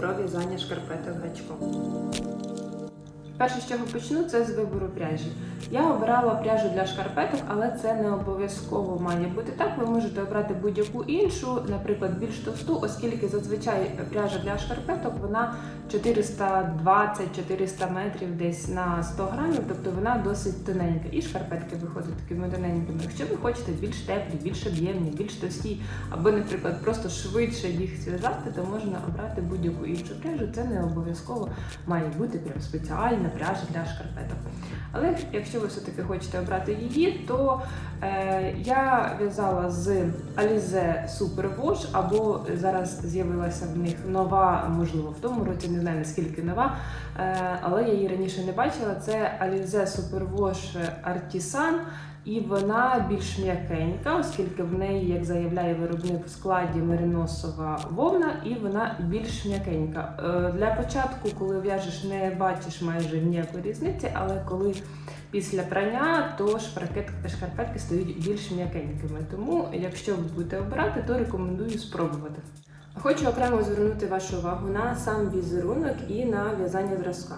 про в'язання шкарпеток гачком. Перше, з чого почну, це з вибору пряжі. Я обирала пряжу для шкарпеток, але це не обов'язково має бути так. Ви можете обрати будь-яку іншу, наприклад, більш товсту, оскільки зазвичай пряжа для шкарпеток вона 420-400 метрів десь на 100 грамів, тобто вона досить тоненька. І шкарпетки виходять такими тоненькими. Якщо ви хочете більш теплі, більш об'ємні, більш товсті, або, наприклад, просто швидше їх зв'язати, то можна обрати будь-яку іншу пряжу. Це не обов'язково має бути прям спеціальна пряжа для шкарпеток. Але якщо ви все-таки хочете обрати її, то е, я в'язала з Alize Super Wash, або зараз з'явилася в них нова, можливо, в тому році, не знаю наскільки нова, е, але я її раніше не бачила. Це Alize Super Wash Artisan. І вона більш м'якенька, оскільки в неї, як заявляє виробник, в складі мериносова вовна, і вона більш м'якенька. Е, Для початку, коли в'яжеш, не бачиш майже ніякої різниці, але коли після прання, то шкарпетки, шкарпетки стають більш м'якенькими. Тому, якщо ви будете обирати, то рекомендую спробувати. Хочу окремо звернути вашу увагу на сам візерунок і на в'язання зразка.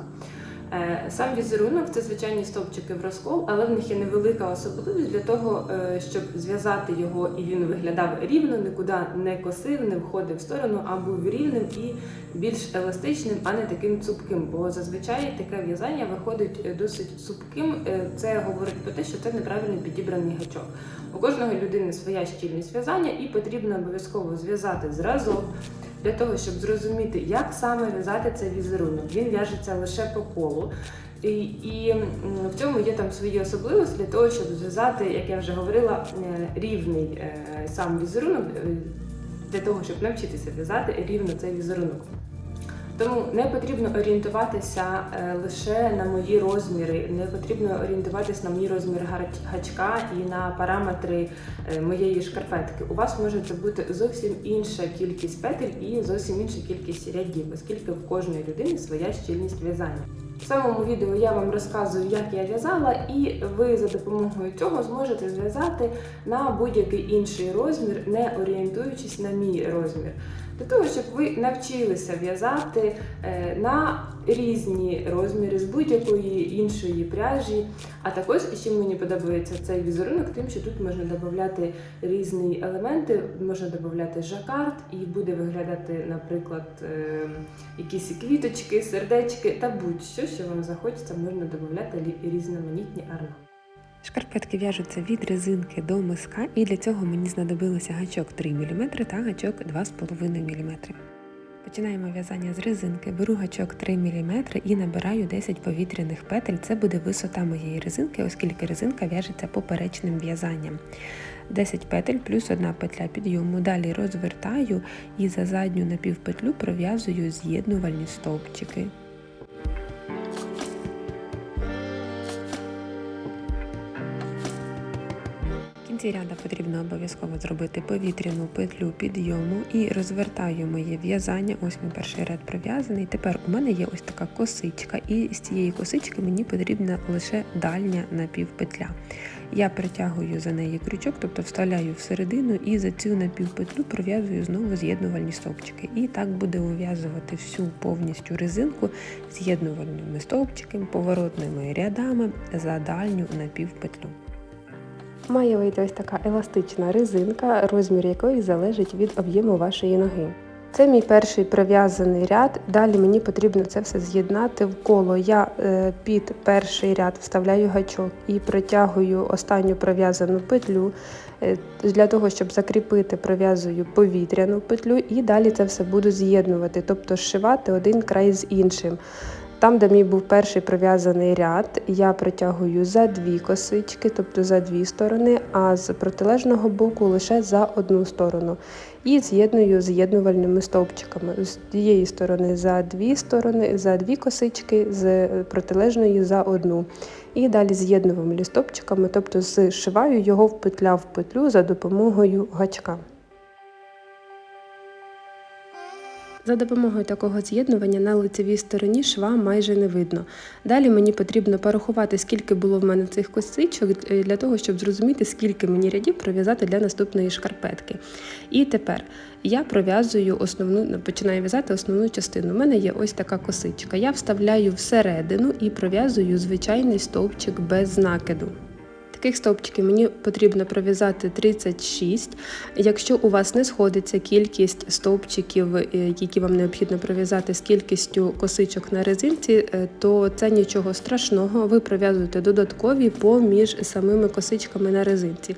Е, Сам візерунок це звичайні стовпчики в розкол, але в них є невелика особливість для того, е, щоб зв'язати його і він виглядав рівно, нікуди не косив, не входив в сторону, а був рівним і більш еластичним, а не таким цупким. Бо зазвичай таке в'язання виходить е, досить цупким. Це говорить про те, що це неправильно підібраний гачок. У кожної людини своя щільність в'язання, і потрібно обов'язково зв'язати зразок для того, щоб зрозуміти, як саме в'язати цей візерунок. Він в'яжеться лише по колу. І, і в цьому є там свої особливості для того, щоб зв'язати, як я вже говорила, е, рівний е, сам візерунок, е, для того, щоб навчитися в'язати рівно цей візерунок. Тому не потрібно орієнтуватися е, лише на мої розміри, не потрібно орієнтуватися на мій розмір гачка і на параметри е, моєї шкарпетки. У вас може це бути зовсім інша кількість петель і зовсім інша кількість рядів, оскільки в кожної людини своя щільність в'язання. В самому відео я вам розказую, як я в'язала, і ви за допомогою цього зможете зв'язати на будь-який інший розмір, не орієнтуючись на мій розмір. Для того, щоб ви навчилися в'язати е, на різні розміри з будь-якої іншої пряжі. А також ще мені подобається цей візерунок, тим, що тут можна додати різні елементи, можна додати жакард, і буде виглядати, наприклад, е, якісь квіточки, сердечки та будь-що, що вам захочеться, можна додати різноманітні орнаменти. Шкарпетки в'яжуться від резинки до миска, і для цього мені знадобилося гачок 3 мм та гачок 2,5 мм. Починаємо в'язання з резинки, беру гачок 3 мм і набираю 10 повітряних петель. Це буде висота моєї резинки, оскільки резинка в'яжеться поперечним в'язанням. 10 петель плюс одна петля підйому. Далі розвертаю і за задню напівпетлю пров'язую з'єднувальні стовпчики. Кінці ряда потрібно обов'язково зробити повітряну петлю підйому і розвертаю моє в'язання. Ось мій перший ряд пров'язаний. Тепер у мене є ось така косичка, і з цієї косички мені потрібна лише дальня напівпетля. Я притягую за неї крючок, тобто вставляю всередину і за цю напівпетлю пров'язую знову з'єднувальні стовпчики. І так буде ув'язувати всю повністю резинку з'єднувальними стовпчиками, поворотними рядами за дальню напівпетлю. Має вийти ось така еластична резинка, розмір якої залежить від об'єму вашої ноги. Це мій перший пров'язаний ряд. Далі мені потрібно це все з'єднати в коло. Я е, під перший ряд вставляю гачок і протягую останню пров'язану петлю. Е, Для того, щоб закріпити, пров'язую повітряну петлю і далі це все буду з'єднувати, тобто зшивати один край з іншим. Там, де мій був перший пров'язаний ряд, я протягую за дві косички, тобто за дві сторони, а з протилежного боку лише за одну сторону. І з'єдную з'єднувальними стовпчиками. З тієї сторони за дві сторони, за дві косички, з протилежної за одну. І далі з'єднувальними стовпчиками, тобто зшиваю його в петля в петлю за допомогою гачка. За допомогою такого з'єднування на лицевій стороні шва майже не видно. Далі мені потрібно порахувати, скільки було в мене цих косичок, е, для того, щоб зрозуміти, скільки мені рядів пров'язати для наступної шкарпетки. І тепер я пров'язую основну, починаю в'язати основну частину. У мене є ось така косичка. Я вставляю всередину і пров'язую звичайний стовпчик без накиду. Таких стовпчиків мені потрібно пров'язати 36. Якщо у вас не сходиться кількість стовпчиків, е, які вам необхідно пров'язати з кількістю косичок на резинці, е, то це нічого страшного. Ви пров'язуєте додаткові поміж самими косичками на резинці.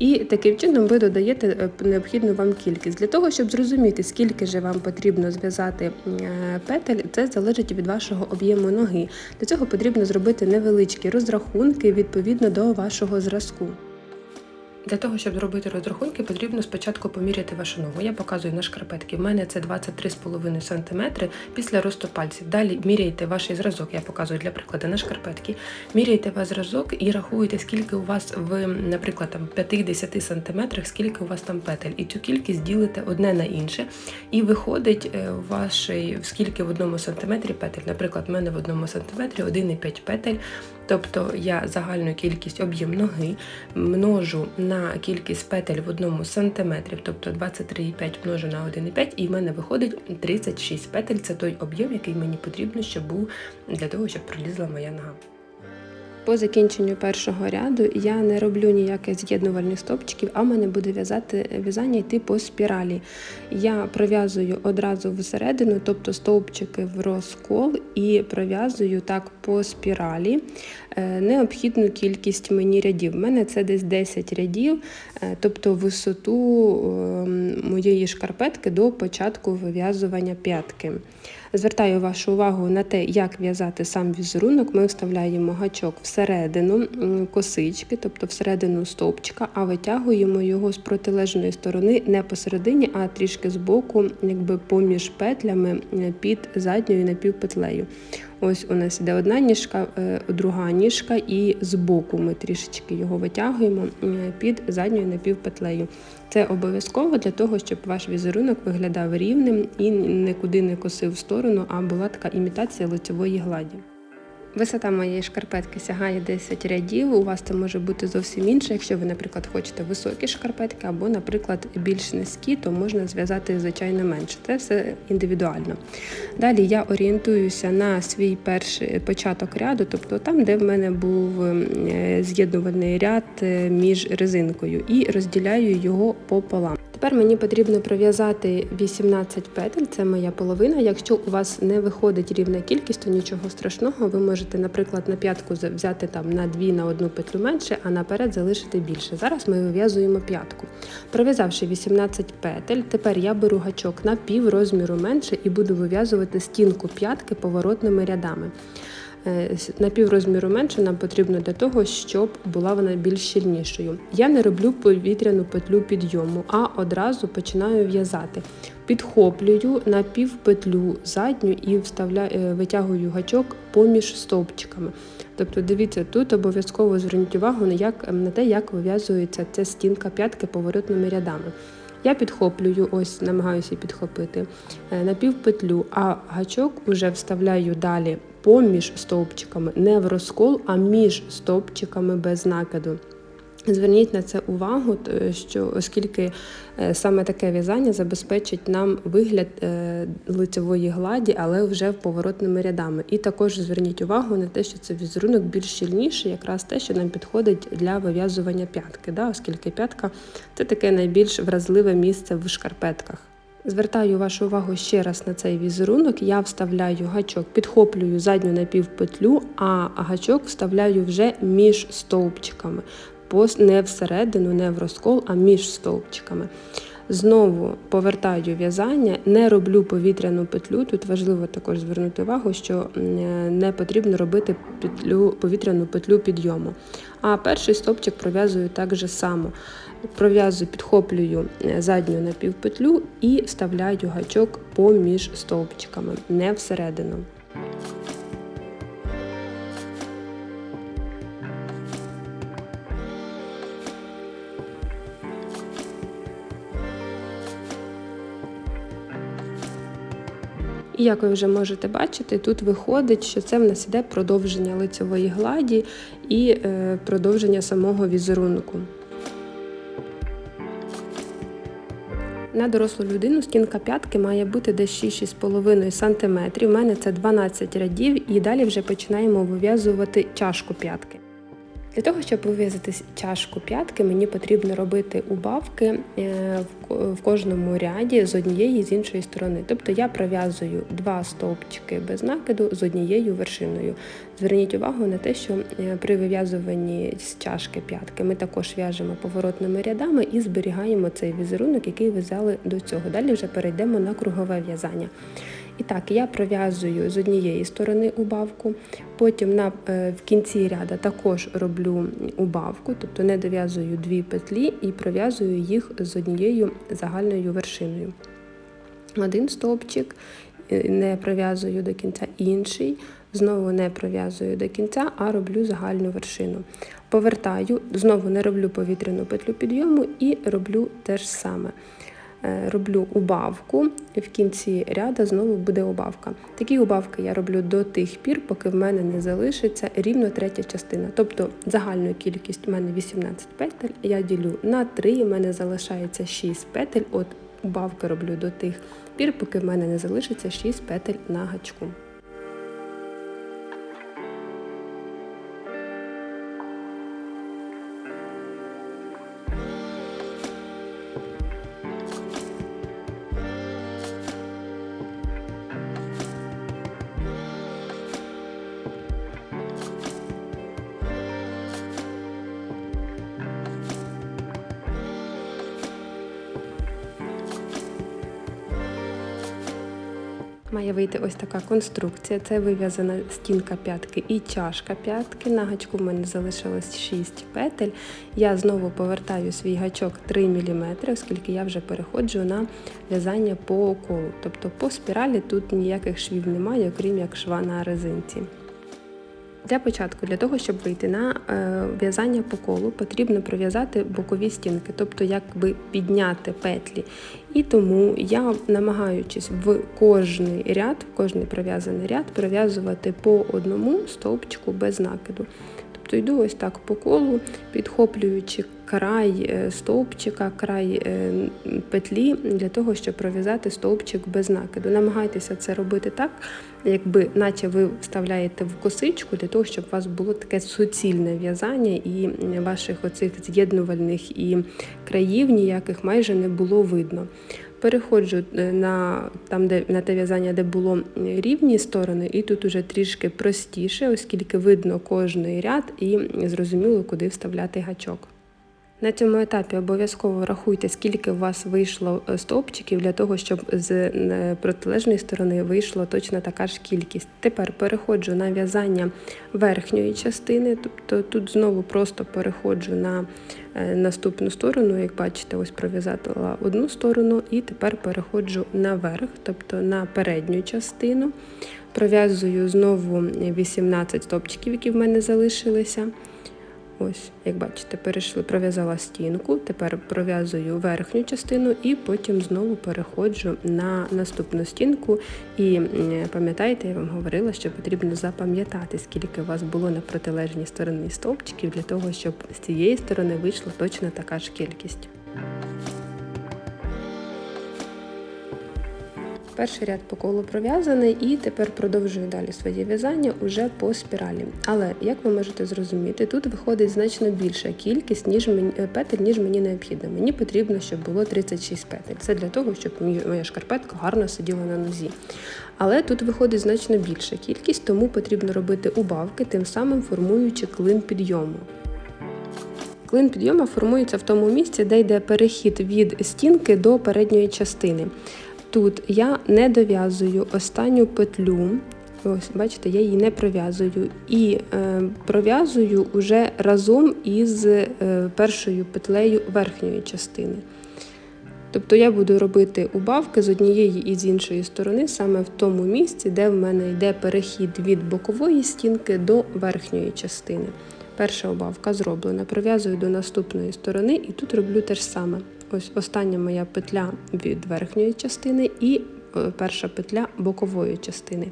І таким чином ви додаєте е, необхідну вам кількість. Для того, щоб зрозуміти, скільки же вам потрібно зв'язати е, петель, це залежить від вашого об'єму ноги. Для цього потрібно зробити невеличкі розрахунки відповідно до вашого зразку. Для того, щоб зробити розрахунки, потрібно спочатку поміряти вашу ногу. Я показую на шкарпетки. В мене це 23,5 см після росту пальців. Далі міряйте ваш зразок. Я показую для прикладу на шкарпетки. Міряйте ваш зразок і рахуєте, скільки у вас в, наприклад, там 50 см, скільки у вас там петель. І цю кількість ділите одне на інше. І виходить е, ваш, скільки в одному сантиметрі петель. Наприклад, в мене в одному сантиметрі 1,5 петель. Тобто я загальну кількість об'єм ноги множу на кількість петель в одному сантиметрі, тобто 23,5 множу на 1,5, і в мене виходить 36 петель. Це той об'єм, який мені потрібно, щоб був для того, щоб пролізла моя нога. По закінченню першого ряду я не роблю ніяких з'єднувальних стопчиків, а в мене буде в'язати в'язання йти по спіралі. Я пров'язую одразу всередину, тобто стовпчики в розкол, і пров'язую так по спіралі е, необхідну кількість мені рядів. У мене це десь 10 рядів, е, тобто висоту ем, моєї шкарпетки до початку вив'язування п'ятки. Звертаю вашу увагу на те, як в'язати сам візерунок. Ми вставляємо гачок всередину косички, тобто всередину стовпчика, а витягуємо його з протилежної сторони не посередині, а трішки збоку, якби поміж петлями під задньою напівпетлею. Ось у нас іде одна ніжка, е, друга ніжка, і збоку ми трішечки його витягуємо е, під задньою напівпетлею. Це обов'язково для того, щоб ваш візерунок виглядав рівним і нікуди не косив в сторону, а була така імітація лицевої гладі. Висота моєї шкарпетки сягає 10 рядів. У вас це може бути зовсім інше. Якщо ви, наприклад, хочете високі шкарпетки або, наприклад, більш низькі, то можна зв'язати звичайно менше. Це все індивідуально. Далі я орієнтуюся на свій перший початок ряду, тобто там, де в мене був е, з'єднувальний ряд е, між резинкою, і розділяю його пополам. Тепер мені потрібно пров'язати 18 петель, це моя половина. Якщо у вас не виходить рівна кількість, то нічого страшного. Ви можете, наприклад, на п'ятку взяти там на 2 на одну петлю менше, а наперед залишити більше. Зараз ми вив'язуємо п'ятку. Пров'язавши 18 петель, тепер я беру гачок на пів розміру менше і буду вив'язувати стінку п'ятки поворотними рядами. Е, На піврозміру менше нам потрібно для того, щоб була вона більш щільнішою. Я не роблю повітряну петлю підйому, а одразу починаю в'язати. Підхоплюю на півпетлю задню і вставляю, е, витягую гачок поміж стовпчиками. Тобто, дивіться, тут обов'язково зверніть увагу на, як, на те, як вив'язується ця стінка п'ятки поворотними рядами. Я підхоплюю, ось намагаюся підхопити е, на півпетлю, а гачок вже вставляю далі поміж стовпчиками, не в розкол, а між стовпчиками без накиду. Зверніть на це увагу, що оскільки е, саме таке в'язання забезпечить нам вигляд е, лицевої гладі, але вже поворотними рядами. І також зверніть увагу на те, що це візерунок більш щільніший, якраз те, що нам підходить для вив'язування п'ятки, да? оскільки п'ятка це таке найбільш вразливе місце в шкарпетках. Звертаю вашу увагу ще раз на цей візерунок. Я вставляю гачок, підхоплюю задню напівпетлю, а гачок вставляю вже між стовпчиками. Не всередину, не в розкол, а між стовпчиками. Знову повертаю в'язання, не роблю повітряну петлю. Тут важливо також звернути увагу, що не потрібно робити петлю, повітряну петлю підйому. А перший стовпчик пров'язую так же само. Пров'язую, підхоплюю е, задню напівпетлю і вставляю гачок поміж стовпчиками, не всередину. І як ви вже можете бачити, тут виходить, що це в нас іде продовження лицевої гладі і е, продовження самого візерунку. На дорослу людину стінка п'ятки має бути десь 6-6,5 см. У мене це 12 рядів, і далі вже починаємо вив'язувати чашку п'ятки. Для того, щоб вив'язати чашку п'ятки, мені потрібно робити убавки е, в кожному ряді з однієї і з іншої сторони. Тобто я пров'язую два стовпчики без накиду з однією вершиною. Зверніть увагу на те, що е, при вив'язуванні з чашки п'ятки ми також в'яжемо поворотними рядами і зберігаємо цей візерунок, який в'язали до цього. Далі вже перейдемо на кругове в'язання. І так, я пров'язую з однієї сторони убавку, потім на, е, в кінці ряда також роблю убавку, тобто не дов'язую дві петлі і пров'язую їх з однією загальною вершиною. Один стовпчик е, не пров'язую до кінця інший, знову не пров'язую до кінця, а роблю загальну вершину. Повертаю, знову не роблю повітряну петлю підйому і роблю те ж саме. Е, Роблю убавку, і в кінці ряда знову буде убавка. Такі убавки я роблю до тих пір, поки в мене не залишиться рівно третя частина. Тобто загальну кількість у мене 18 петель, я ділю на 3, і в мене залишається 6 петель. От убавки роблю до тих пір, поки в мене не залишиться 6 петель на гачку. Має вийти ось така конструкція. Це вив'язана стінка п'ятки і чашка п'ятки. На гачку в мене залишилось 6 петель. Я знову повертаю свій гачок 3 мм, оскільки я вже переходжу на в'язання по колу. Тобто по спіралі тут ніяких швів немає, окрім як шва на резинці. Для початку, для того, щоб вийти на е, в'язання по колу, потрібно пров'язати бокові стінки, тобто якби підняти петлі. І тому я, намагаючись в кожний ряд, в кожний пров'язаний ряд, пров'язувати по одному стовпчику без накиду. Тобто йду ось так по колу, підхоплюючи край е, стовпчика, край е, петлі для того, щоб пров'язати стовпчик без накиду. Намагайтеся це робити так, якби наче ви вставляєте в косичку для того, щоб у вас було таке суцільне в'язання і ваших оцих з'єднувальних і країв ніяких майже не було видно. Переходжу е, на там, де на те в'язання, де було рівні сторони, і тут уже трішки простіше, оскільки видно кожний ряд і зрозуміло, куди вставляти гачок. На цьому етапі обов'язково рахуйте, скільки у вас вийшло е, стовпчиків для того, щоб з е, протилежної сторони вийшла точно така ж кількість. Тепер переходжу на в'язання верхньої частини, тобто тут знову просто переходжу на е, наступну сторону, як бачите, ось пров'язала одну сторону, і тепер переходжу наверх, тобто на передню частину. Пров'язую знову 18 стовпчиків, які в мене залишилися. Ось, як бачите, перейшли, пров'язала стінку, тепер пров'язую верхню частину і потім знову переходжу на наступну стінку. І пам'ятаєте, я вам говорила, що потрібно запам'ятати, скільки у вас було на протилежній стороні стовпчиків, для того, щоб з цієї сторони вийшла точно така ж кількість. Перший ряд по колу пров'язаний і тепер продовжую далі своє в'язання уже по спіралі. Але як ви можете зрозуміти, тут виходить значно більша кількість ніж мені, е, петель, ніж мені необхідно. Мені потрібно, щоб було 36 петель. Це для того, щоб моя шкарпетка гарно сиділа на нозі. Але тут виходить значно більша кількість, тому потрібно робити убавки, тим самим формуючи клин підйому. Клин підйому формується в тому місці, де йде перехід від стінки до передньої частини. Тут я не дов'язую останню петлю. Ось, бачите, я її не пров'язую і е, пров'язую уже разом із е, першою петлею верхньої частини. Тобто я буду робити убавки з однієї і з іншої сторони, саме в тому місці, де в мене йде перехід від бокової стінки до верхньої частини. Перша убавка зроблена, пров'язую до наступної сторони і тут роблю те ж саме. Ось остання моя петля від верхньої частини і е, перша петля бокової частини.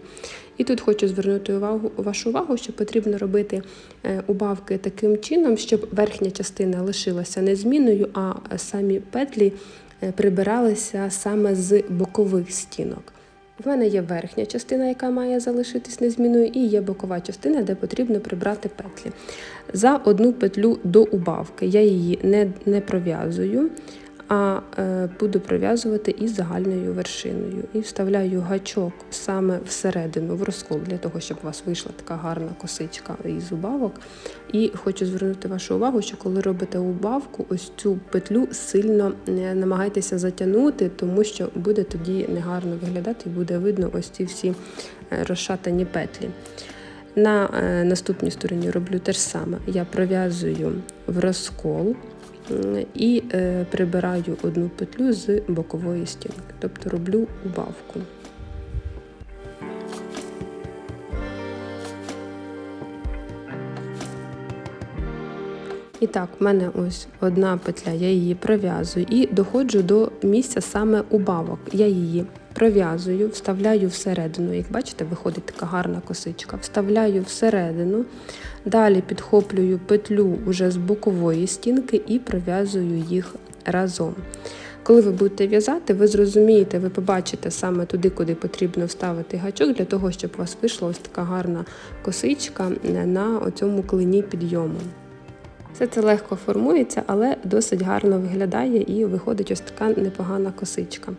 І тут хочу звернути увагу, вашу увагу, що потрібно робити е, убавки таким чином, щоб верхня частина лишилася незмінною, а самі петлі е, прибиралися саме з бокових стінок. В мене є верхня частина, яка має залишитись незмінною, і є бокова частина, де потрібно прибрати петлі. За одну петлю до убавки я її не, не пров'язую, а е, буду пров'язувати із загальною вершиною. І вставляю гачок саме всередину, в розкол, для того, щоб у вас вийшла така гарна косичка із убавок. І хочу звернути вашу увагу, що коли робите убавку, ось цю петлю сильно не намагайтеся затягнути, тому що буде тоді негарно виглядати і буде видно ось ці всі е, розшатані петлі. На е, наступній стороні роблю те ж саме. Я пров'язую в розкол і е, прибираю одну петлю з бокової стінки, тобто роблю убавку. І так, в мене ось одна петля, я її пров'язую і доходжу до місця саме убавок. Я її пров'язую, вставляю всередину. Як бачите, виходить така гарна косичка. Вставляю всередину, далі підхоплюю петлю уже з бокової стінки і пров'язую їх разом. Коли ви будете в'язати, ви зрозумієте, ви побачите саме туди, куди потрібно вставити гачок, для того, щоб у вас вийшла ось така гарна косичка на цьому клині підйому. Все це легко формується, але досить гарно виглядає і виходить ось така непогана косичка.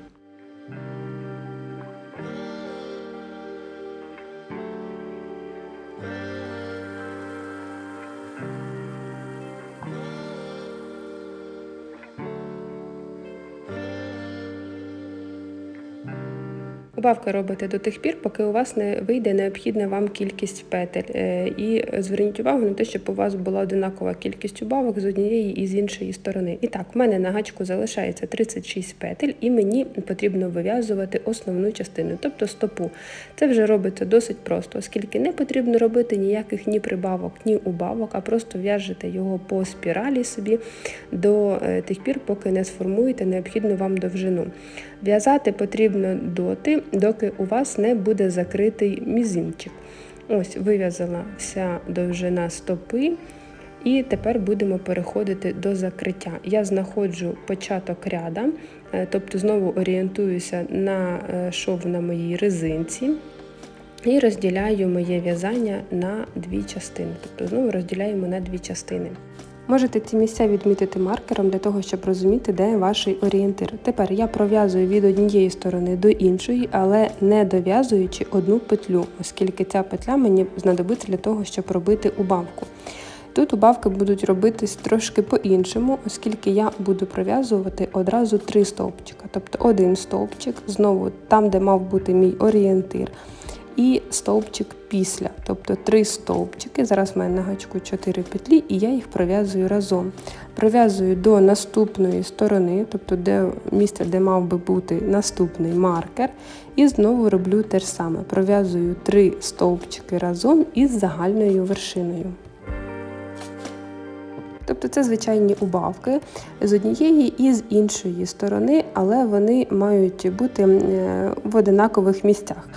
Убавки робите до тих пір, поки у вас не вийде необхідна вам кількість петель. Е, І зверніть увагу на те, щоб у вас була одинакова кількість убавок з однієї і з іншої сторони. І так, в мене на гачку залишається 36 петель, і мені потрібно вив'язувати основну частину, тобто стопу. Це вже робиться досить просто, оскільки не потрібно робити ніяких ні прибавок, ні убавок, а просто в'яжете його по спіралі собі до е, тих пір, поки не сформуєте необхідну вам довжину. В'язати потрібно доти, доки у вас не буде закритий мізинчик. Ось вив'язала вся довжина стопи. І тепер будемо переходити до закриття. Я знаходжу початок ряда, е, тобто знову орієнтуюся на е, шов на моїй резинці. І розділяю моє в'язання на дві частини. Тобто знову розділяємо на дві частини. Можете ці місця відмітити маркером для того, щоб розуміти, де ваш орієнтир. Тепер я пров'язую від однієї сторони до іншої, але не дов'язуючи одну петлю, оскільки ця петля мені знадобиться для того, щоб робити убавку. Тут убавки будуть робитись трошки по-іншому, оскільки я буду пров'язувати одразу три стовпчика. Тобто один стовпчик, знову там, де мав бути мій орієнтир, і стовпчик після, тобто три стовпчики. Зараз в мене на гачку 4 петлі, і я їх пров'язую разом. Пров'язую до наступної сторони, тобто де місце, де мав би бути наступний маркер. І знову роблю те ж саме. Пров'язую три стовпчики разом із загальною вершиною. Тобто це звичайні убавки з однієї і з іншої сторони, але вони мають бути е, в одинакових місцях.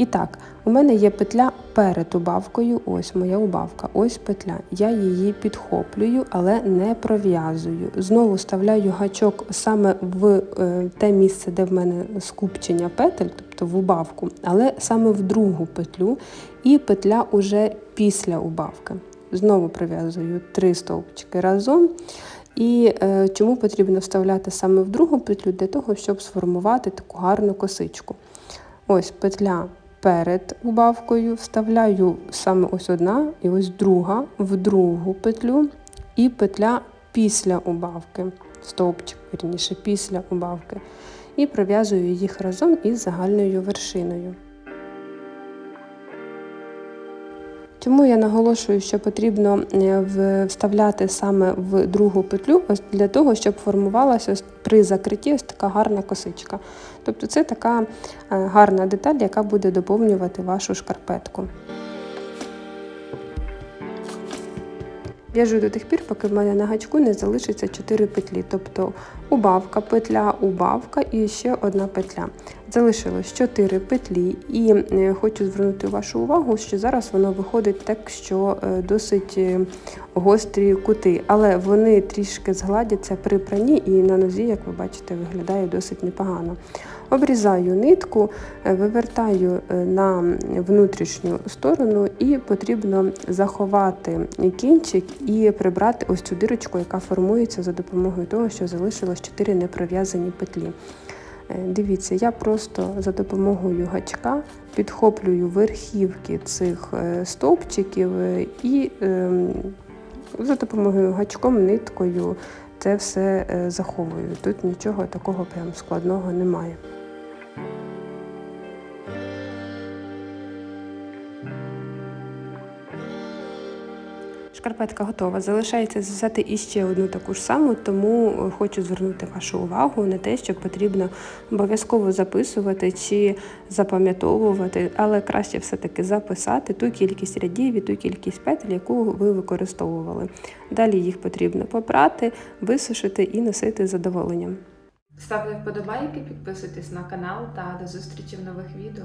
І так, у мене є петля перед убавкою, ось моя убавка, ось петля. Я її підхоплюю, але не пров'язую. Знову вставляю гачок саме в е, те місце, де в мене скупчення петель, тобто в убавку, але саме в другу петлю, і петля уже після убавки. Знову пров'язую три стовпчики разом. І е, чому потрібно вставляти саме в другу петлю? Для того, щоб сформувати таку гарну косичку. Ось петля перед убавкою, вставляю саме ось одна і ось друга в другу петлю, і петля після убавки, стовпчик, вірніше, після убавки. І пров'язую їх разом із загальною вершиною. Чому я наголошую, що потрібно е, вставляти саме в другу петлю, для того, щоб формувалася при закритті ось така гарна косичка. Тобто це така е, гарна деталь, яка буде доповнювати вашу шкарпетку. В'яжу до тих пір, поки в мене на гачку не залишиться 4 петлі, тобто убавка, петля, убавка і ще одна петля. Залишилось 4 петлі, і е, хочу звернути вашу увагу, що зараз воно виходить так, що е, досить е, гострі кути, але вони трішки згладяться при пранні, і на нозі, як ви бачите, виглядає досить непогано. Обрізаю нитку, вивертаю на внутрішню сторону, і потрібно заховати кінчик і прибрати ось цю дирочку, яка формується за допомогою того, що залишилось 4 непров'язані петлі. Е, Дивіться, я просто за допомогою гачка підхоплюю верхівки цих е, стовпчиків е, і ем, за допомогою гачком, ниткою це все заховую. Тут нічого такого прям складного немає. Шкарпетка готова. Залишається зв'язати іще одну таку ж саму, тому е, хочу звернути вашу увагу на те, що потрібно обов'язково записувати чи запам'ятовувати, але краще все-таки записати ту кількість рядів і ту кількість петель, яку ви використовували. Далі їх потрібно попрати, висушити і носити з задоволенням. Ставте вподобайки, підписуйтесь на канал та до зустрічі в нових відео.